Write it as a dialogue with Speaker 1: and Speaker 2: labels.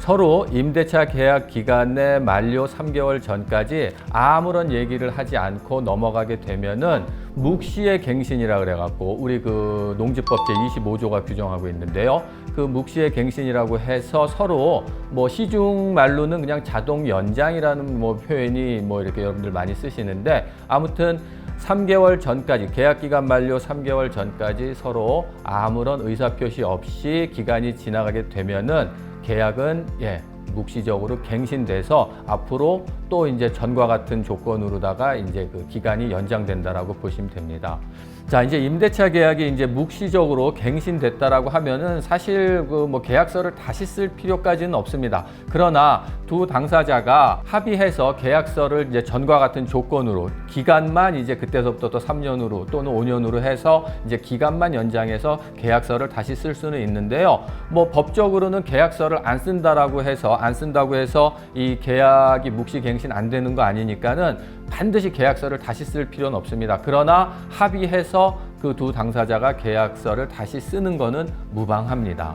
Speaker 1: 서로 임대차 계약 기간의 만료 3개월 전까지 아무런 얘기를 하지 않고 넘어가게 되면은 묵시의 갱신이라 그래갖고 우리 그 농지법 제 25조가 규정하고 있는데요. 그 묵시의 갱신이라고 해서 서로 뭐 시중 말로는 그냥 자동 연장이라는 뭐 표현이 뭐 이렇게 여러분들 많이 쓰시는데 아무튼 3개월 전까지 계약 기간 만료 3개월 전까지 서로 아무런 의사 표시 없이 기간이 지나가게 되면은 계약은 예 묵시적으로 갱신돼서 앞으로 또 이제 전과 같은 조건으로다가 이제 그 기간이 연장된다라고 보시면 됩니다. 자 이제 임대차 계약이 이제 묵시적으로 갱신됐다라고 하면은 사실 그 뭐 계약서를 다시 쓸 필요까지는 없습니다. 그러나 두 당사자가 합의해서 계약서를 이제 전과 같은 조건으로 기간만 이제 그때서부터 또 3년으로 또는 5년으로 해서 이제 기간만 연장해서 계약서를 다시 쓸 수는 있는데요. 뭐 법적으로는 계약서를 안 쓴다라고 해서 안 쓴다고 해서 이 계약이 묵시 갱신 안 되는 거 아니니까는 반드시 계약서를 다시 쓸 필요는 없습니다. 그러나 합의해서 그 두 당사자가 계약서를 다시 쓰는 거는 무방합니다.